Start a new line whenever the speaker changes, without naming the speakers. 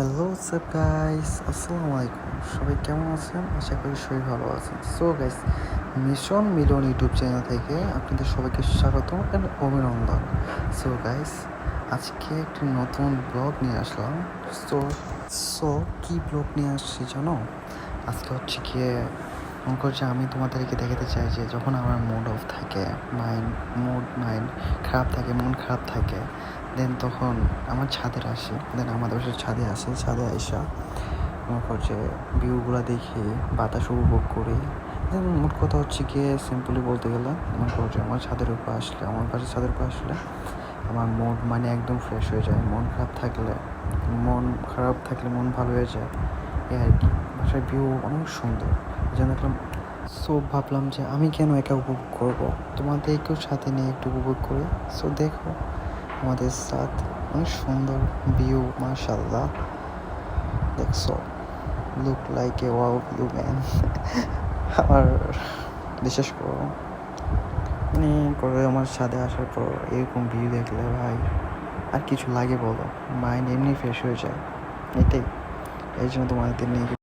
Hello sir guys আসসালামু আলাইকুম সবাই কেমন আছেন? আশা করি সবাই ভালো আছেন। So guys mission Milan YouTube channel থেকে আপনাদের সবাইকে স্বাগত এবং অভিনন্দন। সো গাইস আজকে একটি নতুন ব্লগ নিয়ে আসলাম। সো সো কী ব্লগ নিয়ে আসছি জানো? আজকে হচ্ছে গিয়ে, মনে করছে আমি তোমাদেরকে দেখাতে চাই যে যখন আমার মুড অফ থাকে মাইন্ড মুড মাইন্ড খারাপ থাকে, মন খারাপ থাকে দেন তখন আমার ছাদের আসে। দেন আমাদের বাসার ছাদে আসে। ছাদে আইসা মনে করছে ভিউগুলো দেখি, বাতাস উপভোগ করি। দেন মোট কথা হচ্ছে গিয়ে সিম্পলি বলতে গেলে মনে করছে আমার ছাদের উপর আসলে, আমার বাসার ছাদের উপর আসলে আমার মন মানে একদম ফ্রেশ হয়ে যায়। মন খারাপ থাকলে, মন খারাপ থাকলে মন ভালো হয়ে যায়। এই আর কি। বাসার ভিউ অনেক সুন্দর। যেন দেখলাম সো ভাবলাম যে আমি কেন একা উপভোগ করব? তোমাদেরকেও সাথে নিয়ে একটু উপভোগ করি। সো দেখো আমাদের সাথ। অনেক সুন্দর ভিউ মাশাল্লাহ দেখছ? Look like a wow view man আমার বিশেষ করো মানে করে আমার সাথে আসার পর এরকম ভিউ দেখলে ভাই, আর কিছু লাগে বলো? মাইন্ড এমনি ফ্রেশ হয়ে যায়। এটাই। এই জন্য তোমাদের নিয়ে